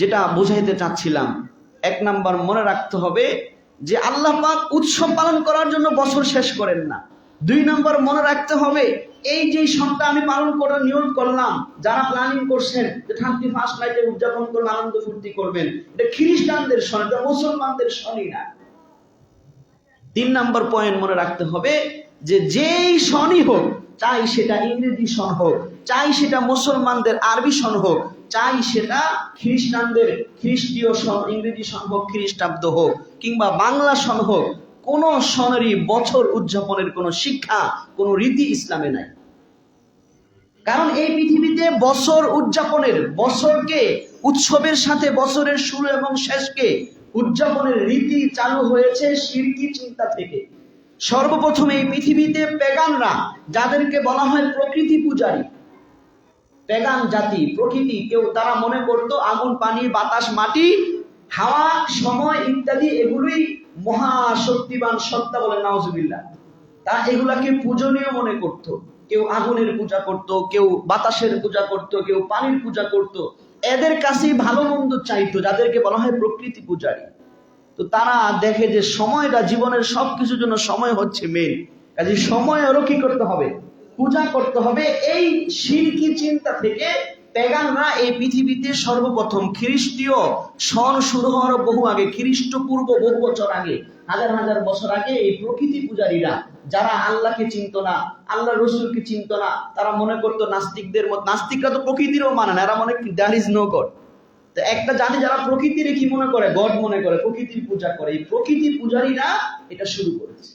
যেটা বুঝাইতে চাচ্ছিলাম, এক নাম্বার মনে রাখতে হবে যে আল্লাহ পাক উৎসব পালন করার জন্য বছর শেষ করেন না। দুই নম্বর মনে রাখতে হবে, এই যে সবটা আমি পালন করার নিয়োগ করলাম, যারা প্ল্যানিং করছেন, যে থার্টি ফার্স্ট নাইটে উদযাপন করবেন আনন্দ ফুর্তি করবেন, এটা খ্রিস্টানদের সন এটা মুসলমানদের শনি না। তিন নম্বর পয়েন্ট মনে রাখতে হবে যে যেই সনই হোক চাই সেটা ইংরেজি সন হোক, চাই সেটা মুসলমানদের আরবি সন হোক, চাই সেটা খ্রিস্টানদের খ্রিস্টীয় সন, ইংরেজি সন হোক, খ্রিস্টাব্দ হোক, কিংবা বাংলা সন হোক, কোন সনেরই বছর উদযাপনের কোনো শিক্ষা, কোনো রীতি ইসলামে নাই। কারণ এই পৃথিবীতে বছর উদযাপনের, বছরকে, উৎসবের সাথে বছরের শুরু এবং শেষকে উদযাপনের রীতি চালু হয়েছে শিরকি চিন্তা থেকে। সর্বপ্রথম এই পৃথিবীতে পেগানরা, যাদেরকে বলা হয় প্রকৃতি পূজারী। পেগান জাতি, প্রকৃতি, কেউ তারা মনে করত আগুন, পানি, বাতাস, মাটি, হাওয়া, সময় ইত্যাদি এগুলোই মহাশক্তিবান সত্তা বলে নাউজুবিল্লাহ। তা এগুলাকে পূজনীয় মনে করত। কেউ আগুনের পূজা করত, কেউ বাতাসের পূজা করত, কেউ পানির পূজা করত। এদের কাছেই ভালো মন্দ চাইতো, যাদেরকে বলা হয় প্রকৃতি পূজারী। তো তারা দেখে যে সময়টা জীবনের সব কিছুর জন্য সময় হচ্ছে মেন কাজে সময় আরও কি করতে হবে? পূজা করতে হবে। এই শিরকি চিন্তা থেকে পেগানরা এই পৃথিবীতে সর্বপ্রথম খ্রিস্টীয় সন শুরু হওয়ার বহু আগে খ্রিস্টপূর্ব বহু বছর আগে, হাজার হাজার বছর আগে এই প্রকৃতি পূজারীরা, যারা আল্লাহকে চিনত না, আল্লাহ রসুলকে চিনত না, তারা মনে করতো নাস্তিকদের মত নাস্তিকরা তো প্রকৃতিরও মানে না, এরা মনে দ্যার ইজ নো গড তো একটা জাতি যারা প্রকৃতির কি মনে করে? গড মনে করে, প্রকৃতির পূজা করে। এই প্রকৃতি পূজারীরা এটা শুরু করেছে।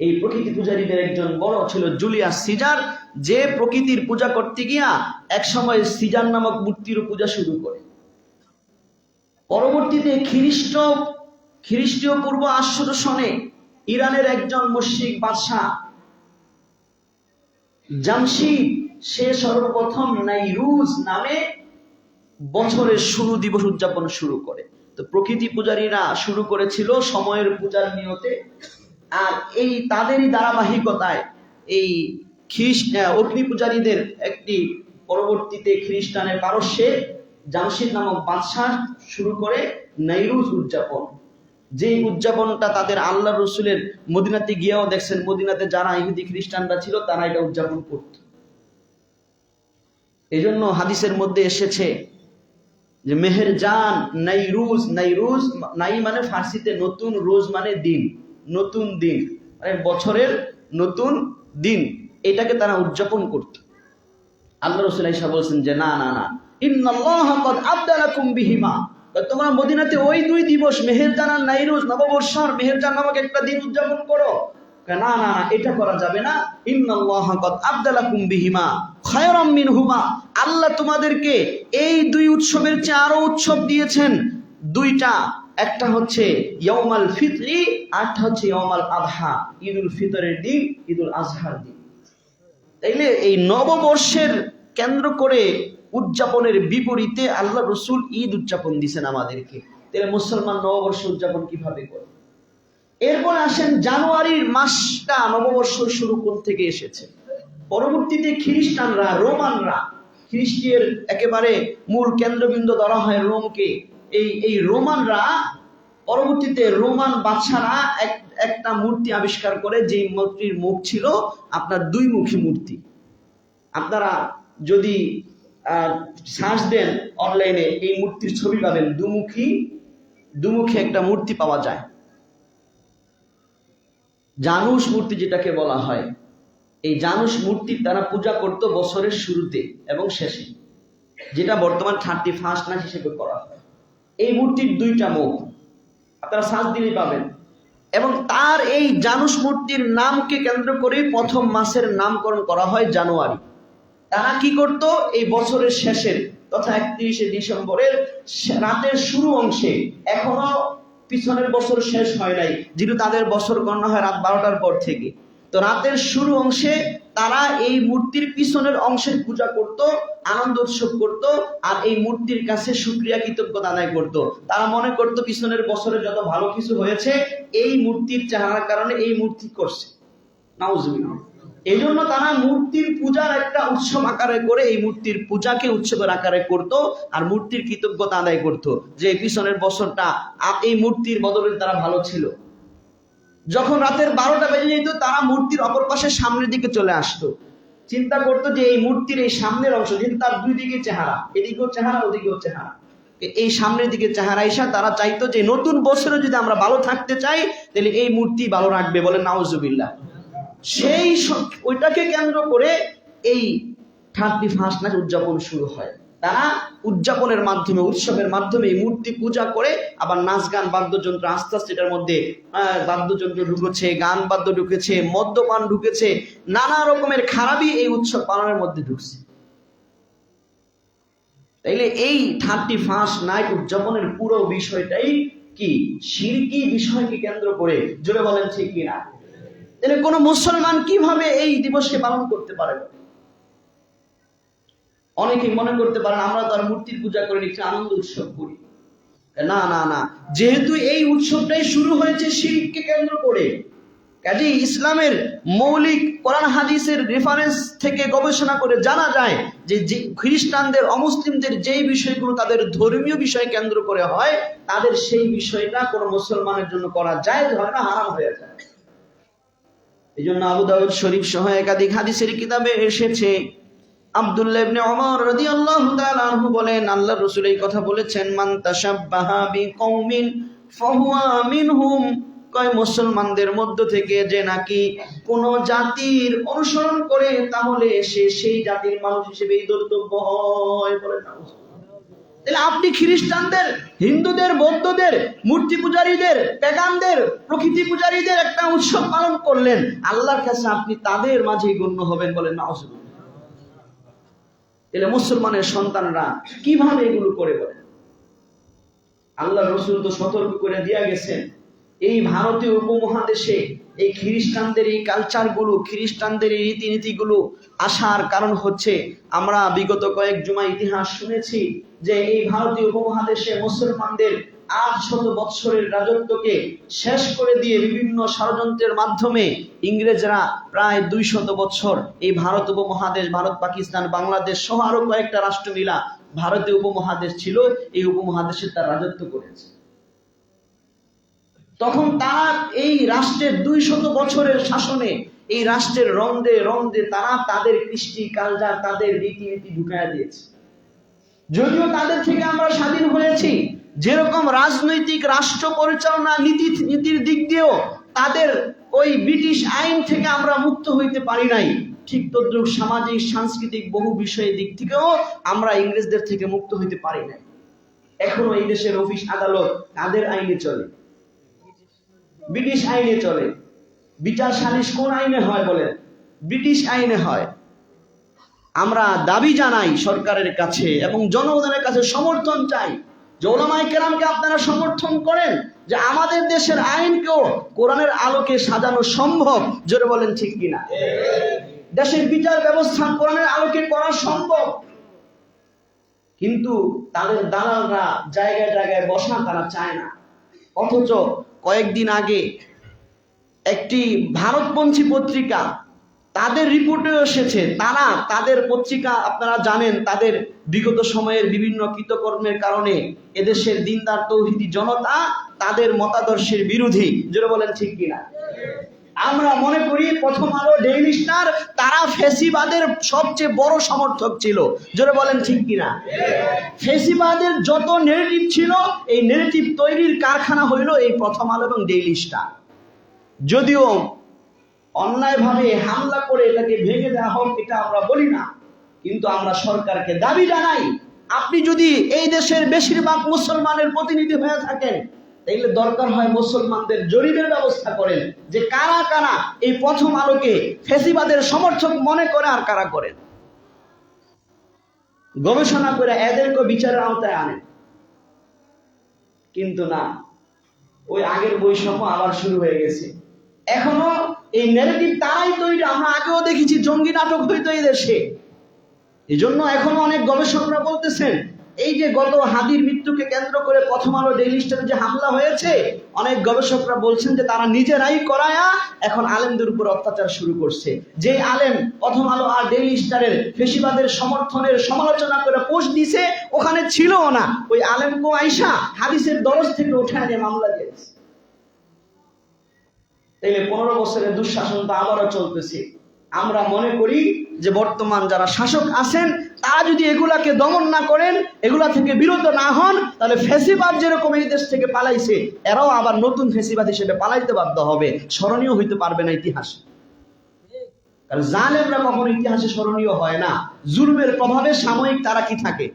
এই প্রকৃতি পূজারীদের একজন বড় ছিল জুলিয়াস সিজার, যে প্রকৃতির পূজা করতে গিয়া এক সময় সিজার নামক মূর্তির পূজা শুরু করে। পরবর্তীতে খ্রিস্ট, খ্রিস্টীয় পূর্ব আশ্চর্য সনে ইরানের একজন মুশরিক বাদশাহ জামশিদ সে সর্বপ্রথম নাইরুজ নামে বছরের শুরু দিবস উদযাপন শুরু করে। তো প্রকৃতি পূজারীরা শুরু করেছিল সময়ের পূজার নিয়তে। আর এই তাদেরই ধারাবাহিকতায় এই খ্রিস্ট অগ্নি পূজারীদের একটি পরবর্তীতে খ্রিস্টানের পারস্যে জামশিদ নামক বাদশাহ শুরু করে নাইরুজ উদযাপন। যে উদযাপনটা তাদের আল্লাহ রসুলের মদিনাতে গিয়েও দেখছেন, মদিনাতে যারা ইহুদি খ্রিস্টানরা ছিল তারা এটা উদযাপন করত। এই জন্য হাদিসের মধ্যে এসেছে যে মেহের জান নাইরুজ নাইরুজ নাই মানে ফার্সিতে নতুন, রোজ মানে দিন, নতুন দিন। মানে বছরের নতুন দিন, এটাকে তারা উদযাপন করত। আল্লাহ রসুল আইসা বলছেন যে, না না না। তোমরা মদিনাতে ওই দুই দিবস, মেহেরজান নাইরুজ নববর্ষর মেহেরজান নামক একটা দিন উদযাপন করো। না না না, এটা করা যাবে না। ইন্নাল্লাহ কদ আবদালাকুম বিহিমা খায়রাম মিনহুমা। আল্লাহ তোমাদেরকে এই দুই উৎসবের চেয়ে আরও উৎসব দিয়েছেন। দুইটা, একটা হচ্ছে ইয়মাল ফিতরি আরটা হচ্ছে ইয়মাল আবহা ঈদুল ফিতরের দিন, ঈদুল আজহার দিন। তাইলে এই নববর্ষের কেন্দ্র করে উদযাপনের বিপরীতে আল্লাহ রসুল ঈদ উদযাপন দিছেন আমাদেরকে। তাহলে মুসলমান নববর্ষ উদযাপন কীভাবে করে? এরপর আসেন জানুয়ারির মাসটা, নববর্ষ শুরু কোন থেকে এসেছে? পরবর্তীতে খ্রিস্টানরা, রোমানরা খ্রিস্টের একেবারে মূল কেন্দ্রবিন্দু ধরা হয় রোমকে। এই এই রোমানরা, পরবর্তীতে রোমান বাদশারা এক, একটা মূর্তি আবিষ্কার করে, যেই মূর্তির মুখ ছিল আপনার দুই মুখী মূর্তি। আপনারা যদি সার্চ দেন অনলাইনে, এই মূর্তির ছবি পাবেন। দুমুখী দুমুখী একটা মূর্তি পাওয়া যায়। জানুষ মূর্তি যেটাকে বলা হয়, এই জানুষ মূর্তি তারা পূজা করত বছরের শুরুতে এবং শেষে, যেটা বর্তমান থার্টি ফার্স্ট না হিসেবে করা হয়। এই মূর্তির দুইটা মুখ, আপনারা সার্চ দিলেই পাবেন। এবং তার এই জানুষ মূর্তির নামকে কেন্দ্র করে প্রথম মাসের নামকরণ করা হয় জানুয়ারি। তারা কি করত? এই বছরের শেষের, তথা একত্রিশে ডিসেম্বরের রাতের শুরু অংশে, এখনও পিছনের বছর শেষ হয় নাই, যেহেতু তাদের বছর গণনা হয় রাত বারোটার পর থেকে। তো রাতের শুরু অংশে তারা এই মূর্তির পিছনের অংশের পূজা করত, আনন্দ উৎসব করত, আর এই মূর্তির কাছে সুক্রিয়া কৃতজ্ঞতা আদায় করত। তারা মনে করত পিছনের বছরে যত ভালো কিছু হয়েছে, এই মূর্তির চেহারার কারণে এই মূর্তি করছে। নাউজুবিল্লাহ। এই জন্য তারা মূর্তির পূজার একটা উৎসব আকারে করে, এই মূর্তির পূজাকে উৎসবের আকারে করত আর মূর্তির কৃতজ্ঞতা আদায় করত যে পিছনের বছরটা এই মূর্তির বদলে তারা ভালো ছিল। যখন রাতের বারোটা বেজে যেত, তারা মূর্তির অপর পাশে সামনের দিকে চলে আসতো। চিন্তা করতো যে এই মূর্তির এই সামনের অংশ, যেহেতু তার দুই দিকে চেহারা, এদিকেও চেহারা, ওদিকেও চেহারা। এই সামনের দিকে চেহারা এসা তারা চাইতো যে নতুন বছরে যদি আমরা ভালো থাকতে চাই, তাহলে এই মূর্তি ভালো রাখবে বলে নাউজুবিল্লাহ। সেই ওইটাকে কেন্দ্র করে এই থার্টি ফার্স্ট নাচ উদযাপন শুরু হয়। তারা উদযাপনের মাধ্যমে, উৎসবের মাধ্যমে মূর্তি পূজা করে, আবার নাচ গান, বাদ্যযন্ত্র আস্তে আস্তে এটার মধ্যে বাদ্যযন্ত্র ঢুকেছে, গান বাদ্য ঢুকেছে, মদ্যপান ঢুকেছে, নানা রকমের খারাপই এই উৎসব পালনের মধ্যে ঢুকছে। তাইলে এই থার্টি ফার্স্ট নাইট উদযাপনের পুরো বিষয়টাই কি? শিরকি বিষয়কে কেন্দ্র করে, জোরে বলেন ঠিক কিনা? তাহলে কোন মুসলমান কীভাবে এই দিবসকে পালন করতে পারে? অনেকেই মনে করতে পারেন, আমরা তো আর মূর্তির পূজা করে একটি আনন্দ উৎসব করি। না না না। যেহেতু এই উৎসবটাই শুরু হয়েছে শিরককে কেন্দ্র করে কাজে ইসলামের মৌলিক কোরআন হাদিসের রেফারেন্স থেকে গবেষণা করে জানা যায় যে যে খ্রিস্টানদের, অমুসলিমদের যেই বিষয়গুলো তাদের ধর্মীয় বিষয় কেন্দ্র করে হয়, তাদের সেই বিষয়টা কোনো মুসলমানের জন্য করা যায় হয় না, হারাম হয়ে যায়। এই জন্য আবু দাউদ শরীফ সহ একাধিক হাদিসের কিতাবে এসেছে। আব্দুল্লাহ ইবনে ওমর রাদিয়াল্লাহু তাআলা আনহু বলেন, আল্লাহর রাসূল এই কথা বলেছেন, মান তাশাব্বাহা বিকৌমিন ফাহুয়া মিনহুম। কয়, মুসলমানদের মধ্য থেকে যে নাকি কোন জাতির অনুসরণ করে, তাহলে সে সেই জাতির মানুষ হিসেবেই ধর্তব্য হয় বলে তাহলে আপনি খ্রিস্টানদের, হিন্দুদের, বৌদ্ধদের, মূর্তি পূজারীদের, পেগানদের, প্রকৃতি পূজারীদের একটা উৎসব পালন করলেন। আল্লাহর কাছে আপনি তাদের মাঝেই গণ্য হবেন বলেন না তাহলে মুসলমানের সন্তানরা কীভাবে এগুলো করে বলেন? আল্লাহ রসুল তো সতর্ক করে দিয়া গেছেন, এই ভারতীয় উপমহাদেশে এই খ্রিস্টানদের এই কালচারগুলো খ্রিস্টানদের এই রীতিনীতিগুলো আসার কারণ হচ্ছে আমরা বিগত কয়েক জুমা ইতিহাস শুনেছি যে এই ভারতীয় উপমহাদেশে মুসলমানদের আট শত বৎসরের রাজত্বকে শেষ করে দিয়ে বিভিন্ন ষড়যন্ত্রের মাধ্যমে ইংরেজরা প্রায় দুই শত বৎসর এই ভারত উপমহাদেশ, ভারত, পাকিস্তান, বাংলাদেশ সহ আরও কয়েকটা রাষ্ট্র মিলা ভারতীয় উপমহাদেশ ছিল, এই উপমহাদেশে তার রাজত্ব করেছে। তখন তারা এই রাষ্ট্রের দুই শত বছরের শাসনে, এই রাষ্ট্রের রন্দে রন্দে তারা তাদের কৃষ্টি কালচার তাদের রীতিনীতি ঢুকাইয়া দিয়েছে। যদিও তাদের থেকে আমরা স্বাধীন হয়েছি, যেরকম রাজনৈতিক রাষ্ট্র পরিচালনা নীতি, নীতির দিক দিয়েও তাদের ওই ব্রিটিশ আইন থেকে আমরা মুক্ত হইতে পারি নাই, ঠিক তদ্রুপ সামাজিক, সাংস্কৃতিক বহু বিষয়ের দিক থেকেও আমরা ইংরেজদের থেকে মুক্ত হইতে পারি নাই। এখনও এই দেশের অফিস, আদালত তাদের আইনে চলে। ব্রিটিশ আইনে চলে। বিচার সালিশ কোন আইনে হয় বলেন? ব্রিটিশ আইনে হয়। আমরা দাবি জানাই সরকারের কাছে এবং জনগণের কাছে সমর্থন চাই যে ওলামাই কেরামকে আপনারা সমর্থন করেন যে আমাদের দেশের আইনকেও কোরআনের আলোকে সাজানো সম্ভব। জোরে বলেন ঠিক কিনা? দেশের বিচার ব্যবস্থা কোরআনের আলোকে করা সম্ভব। কিন্তু তাদের দালালরা জায়গায় জায়গায় বসা তারা চায় না। অথচ কয়েকদিন আগে একটি ভারতপন্থী পত্রিকা তাদের রিপোর্টে এসেছে। তারা তাদের পত্রিকা আপনারা জানেন, তাদের বিগত সময়ের বিভিন্ন কৃতকর্মের কারণে এদেশের দিনদার তৌহিদি জনতা তাদের মতাদর্শের বিরোধী। যেটা বলেন ঠিক কিনা? আমরা মনে করি প্রথম আলো ডেইলি স্টার ফেসিবাদের সবচেয়ে বড় সমর্থক ছিল। জোরে বলেন ঠিক কিনা? ফেসিবাদের যত নেগেটিভ ছিল, এই নেগেটিভ তৈরির কারখানা হইল এই প্রথম আলো এবং ডেইলি স্টার যদিও অন্যায়ভাবে হামলা করে এটাকে ভেঙে দেওয়া হোক, এটা আমরা বলি না। কিন্তু আমরা সরকারকে দাবি জানাই, আপনি যদি এই দেশের বেশিরভাগ মুসলমানের প্রতিনিধি হয়ে থাকেন তাইলে দরকার হয় মুসলমানদের জরিপের ব্যবস্থা করেন যে কারা কারা এই প্রথম আলোকে ফেসিবাদের সমর্থক মনে করে আর কারা করেন। গবেষণা করে এদেরকে বিচারের আওতায় আনেন। কিন্তু না, ওই আগের বৈষম্য আবার শুরু হয়ে গেছে। এখনও এই নেগেটিভ তারাই তৈরি, আমরা আগেও দেখেছি জঙ্গি নাটক হইতো এই দেশে। এই জন্য এখনও অনেক গবেষকরা বলতেছেন এই যে গত হাদির মৃত্যুকে কেন্দ্র করে প্রথম আলো ডেইলি যে হামলা হয়েছে, অনেক গবেষকরা বলছেন যে তারা নিজেরাই করায়া এখন আলেমদের উপর অত্যাচার শুরু করছে। যে আলেম প্রথম আলো আর ডেইলি স্টারের ফেসিবাদের সমর্থনের সমালোচনা করে পোস্ট দিছে, ওখানে ছিল না। ওই আলেম কো আইসা হাদিসের দরজ থেকে উঠে নিয়ে মামলা দিয়েছে। তাইলে পনেরো বছরের দুঃশাসন তো আবারও চলতেছে। আমরা মনে করি যে বর্তমান যারা শাসক আছেন, তারা যদি এগুলাকে দমন না করেন, এগুলা থেকে বিরত না হন, তাহলে ফেসিবাদ যেরকম এই দেশ থেকে পালাইছে, এরাও আবার নতুন ফেসিবাদ হিসেবে পালাইতে বাধ্য হবে। স্মরণীয় হইতে পারবে না ইতিহাসে। কারণ জালেমরা কখনো ইতিহাসে স্মরণীয় হয় না। জুলুমের প্রভাবে সাময়িক তারা কি থাকে?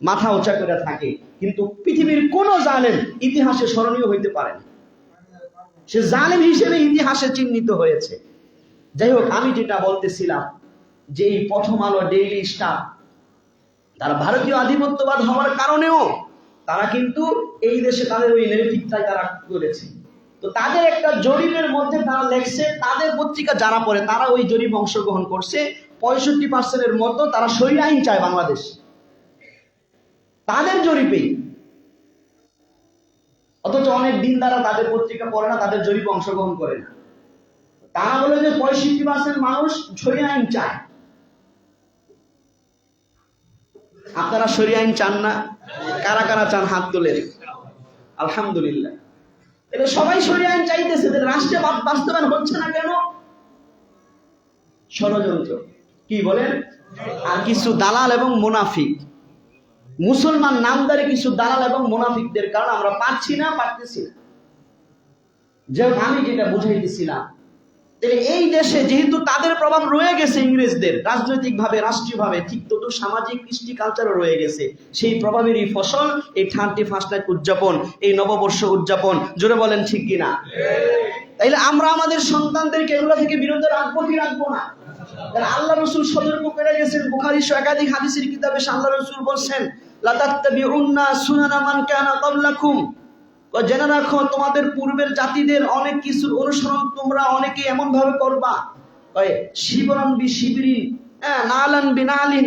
মাথা উঁচা করে থাকে। কিন্তু পৃথিবীর কোন জালেম ইতিহাসে স্মরণীয় হইতে পারে সে জালেম হিসেবে ইতিহাসে চিহ্নিত হয়েছে। যাই হোক আমি যেটা বলতেছিলাম যে এই প্রথম আলো ডেইলি স্টার তারা ভারতীয় আধিপত্যবাদ হওয়ার কারণেও তারা কিন্তু এই দেশে তাদের ওই নেতৃত্বটাই তারা করেছে। তো তাদের একটা জরিপের মধ্যে তারা লেখছে, তাদের পত্রিকা যারা পড়ে, তারা ওই জরিপ অংশগ্রহণ করছে, পঁয়ষট্টি পার্সেন্টের মতো তারা সরি আইন চায় বাংলাদেশ। তাদের জরিপেই। অথচ অনেক দিন দ্বারা তাদের পত্রিকা পড়ে না, তাদের জরিপে অংশগ্রহণ করে না। তারা বলে যে পঁয়ষট্টি পার্সেন্ট মানুষ সরিয়া আইন চায়। আপনারা সরিয়া আইন চান না? কারা কারা চান হাত তোলেন আলহামদুলিল্লাহ। এটা সবাই আইন চাইতেছে রাষ্ট্রে বাস্তবায়ন হচ্ছে না কেন? ষড়যন্ত্র। কি বলেন? আর কিছু দালাল এবং মুনাফিক। মুসলমান নামদারি কিছু দালাল এবং মুনাফিকদের কারণ আমরা পাচ্ছি না, পারতেছি না। যে আমি যেটা বুঝাইতেছিলাম এই দেশে যেহেতু তাদের প্রভাব রয়ে গেছে ইংরেজদের রাজনৈতিক ভাবে রাষ্ট্রীয় ভাবে ঠিক তত সামাজিক কৃষ্টি কালচারও রয়ে গেছে। সেই প্রভাবেরই ফসল এই থার্টি ফার্স্ট নাইট উদযাপন, এই নববর্ষ উদযাপন। জোরে বলেন ঠিক কিনা? তাইলে আমরা আমাদের সন্তানদেরকে এগুলো থেকে বিরত রাখব কি রাখব না? আল্লাহ রসুল সতর্ক করে গেছেন, বুখারি একাধিক হাদিসের কিতাবে আল্লাহ রসুল বলছেন, লাতাত্তাবিউন্না সুনানা মান কানা ক্বাবলাকুম। ও জেনে রাখো, তোমাদের পূর্বের জাতিদের অনেক কিছুর অনুসরণ তোমরা অনেকে এমন ভাবে করবা শিবরম বি শিবিরি হ্যাঁ নালান বি নালিন।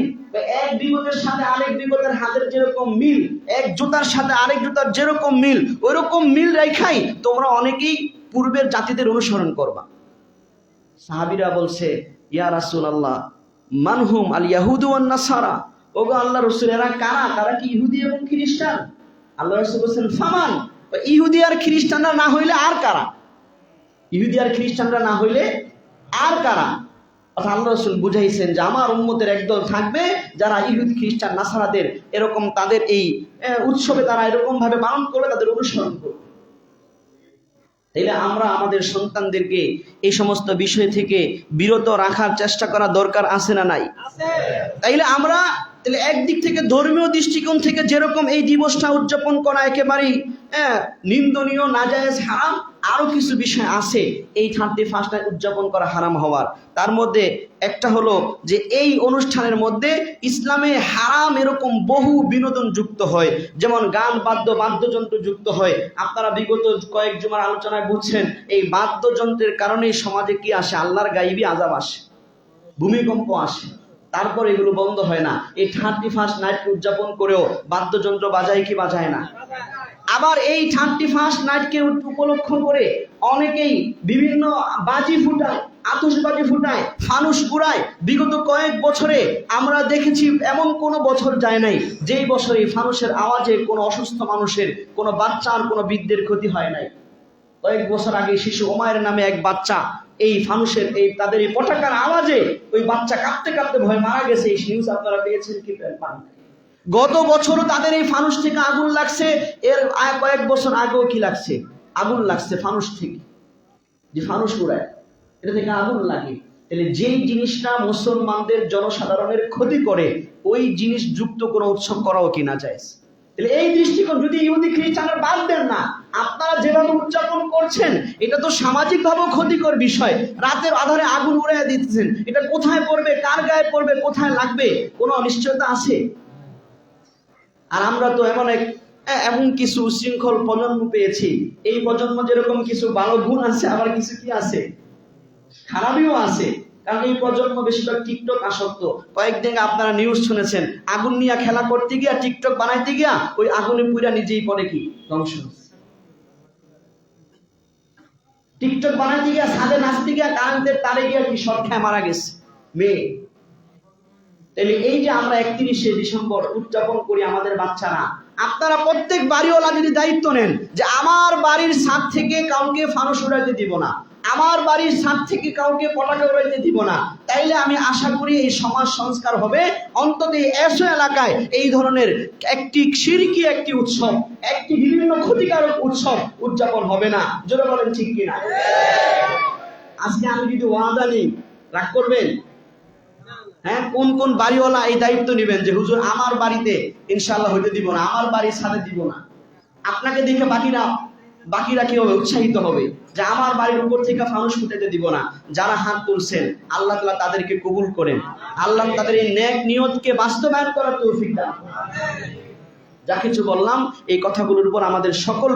এক বিগতের সাথে আরেক বিগতের হাতের যেরকম মিল, এক জুতার সাথে আরেক জুতার যেরকম মিল, ওইরকম মিল রেখাই তোমরা অনেকেই পূর্বের জাতিদের অনুসরণ করবা। সাহাবিরা বলছে, ইয়া রাসূল আল্লাহ মানহুম আল ইয়াহুদু ওয়ান নাসারা? ওগো আল্লাহ রসুল, এরা কারা? তারা কি ইহুদি এবং খ্রিস্টান? আল্লাহ রসুল বলছেন, ফামান। ইহুদি আর খ্রিস্টানরা না হইলে আর কারা? ইহুদি আর খ্রিস্টানরা না হইলে আর কারা? অর্থাৎ আল্লাহ রসুল বুঝাইছেন যে আমার উম্মতের একদল থাকবে যারা ইহুদি খ্রিস্টান নাসারাদের এরকম তাদের এই উৎসবে তারা এরকম ভাবে পালন করবে তাদের অনুসরণ করবে। তাইলে আমরা আমাদের সন্তানদেরকে এই সমস্ত বিষয় থেকে বিরত রাখার চেষ্টা করা দরকার আছে না নাই? তাইলে আমরা তাহলে একদিক থেকে ধর্মীয় দৃষ্টিকোণ থেকে যেরকম এই দিবসটা উদযাপন করা একেবারেই নিন্দনীয়, নাজায়েজ, হারাম আরও কিছু বিষয় আছে এই থার্টি ফার্স্ট উদযাপন করা হারাম হওয়ার। তার মধ্যে একটা হলো যে এই অনুষ্ঠানের মধ্যে ইসলামে হারাম এরকম বহু বিনোদন যুক্ত হয়, যেমন গান, বাদ্য, বাদ্যযন্ত্র যুক্ত হয়। আপনারা বিগত কয়েক জমার আলোচনায় বুঝছেন, এই বাদ্যযন্ত্রের কারণেই সমাজে কি আসে? আল্লাহর গাইবি আজাব আসে, ভূমিকম্প আসে। তারপর এগুলো বন্ধ হয় না। এই থার্টি ফার্স্ট নাইট উদযাপন করেও বাদ্যযন্ত্র বাজায় কি বাজায় না। আবার এই থার্টি ফার্স্ট নাইটকে উপলক্ষ করে অনেকেই বিভিন্ন বাজি ফুটায়, আতশবাজি ফুটায়, ফানুস কুড়ায়। বিগত কয়েক বছরে আমরা দেখেছি এমন কোনো বছর যায় নাই, যেই বছর ফানুসের আওয়াজে কোনো অসুস্থ মানুষের, কোনো বাচ্চার, কোনো বৃদ্ধের ক্ষতি হয় নাই। কয়েক বছর আগে শিশু ওমায়ের নামে এক বাচ্চা, এই ফানুসের এই তাদের এই পটাকার আওয়াজে ওই বাচ্চা কাঁপতে কাঁপতে ভয় মারা গেছে। এই নিউজ আপনারা পেয়েছেন কি গত বছরও তাদের এই ফানুস থেকে আগুন লাগছে। এর কয়েক বছর আগেও কি লাগছে? আগুন লাগছে ফানুষ থেকে। যে ফানুস উড়ায় এটা থেকে আগুন লাগে। তাহলে যেই জিনিসটা মুসলমানদের জনসাধারণের ক্ষতি করে, ওই জিনিস যুক্ত কোনো উৎসব করাও কিনা যায়? তাহলে এই দৃষ্টিকোণ যদি ইহুদি খ্রিস্টানরা বাদ দেন না, আপনারা যেভাবে উদযাপন করছেন, এটা তো সামাজিক ভাবেও ক্ষতিকর বিষয়। রাতের আধারে আগুন উড়াইয়া দিতেছেন। এটা কোথায় পড়বে, কার গায়ে পড়বে, কোথায় লাগবে, কোনো অনিশ্চয়তা আছে? আর আমরা তো এমন এক এমন কিছু শৃঙ্খল প্রজন্ম পেয়েছি। এই প্রজন্ম যেরকম কিছু ভালো গুণ আছে, আবার কিছু কি আছে? খারাপিও আছে। কারণ এই প্রজন্ম বেশিরভাগ টিকটক আসক্ত। কয়েকদিন আপনারা নিউজ শুনেছেন, আগুন নিয়ে খেলা করতে গিয়া, টিকটক বানাইতে গিয়া, ওই আগুনে পুরা নিজেই পড়ে কি? ধ্বংস টিকটক বানাইতে গিয়া, ছাদে নাচতে গিয়া, কারেন্টের তারে গিয়া কি শর্ট খায় মারা গেছে? মেয়ে। তাহলে এই যে আমরা একত্রিশে ডিসেম্বর উদযাপন করি আমাদের বাচ্চারা, আপনারা প্রত্যেক বাড়িওয়ালা যদি দায়িত্ব নেন যে আমার বাড়ির ছাদ থেকে কাউকে ফানুস উড়াইতে দিব না আমার বাড়ির ছাদ থেকে কাউকে পটাকা উড়াইতে দিব না। তাইলে আমি আশা করি এই সমাজ সংস্কার হবে। অন্তত এসো এলাকায় এই ধরনের একটি সিরকি একটি উৎসব, একটি বিভিন্ন ক্ষতিকারক উৎসব উদযাপন হবে না। জোরে বলেন ঠিক কিনা? আজকে আমি যদি ওয়াদা নিই, রাগ করবেন? হ্যাঁ কোন কোন বাড়িওয়ালা এই দায়িত্ব নেবেন যে, হুজুর, আমার বাড়িতে ইনশাল্লাহ হইতে দিব না, আমার বাড়ির সাথে দিব না। আপনাকে দেখে বাকিরা বাকিরা কি হবে উৎসাহিত হবে যে আমার বাড়ির উপর থেকে মানুষ ফুটাইতে দিব না। যারা হাত তুলছেন, আল্লাহ তালা তাদেরকে কবুল করেন। আল্লাহ তাদের এই ন্যাক নিয়তকে বাস্তবায়ন করার তৌফিক দান যা কিছু বললাম, এই কথাগুলোর উপর আমাদের সকল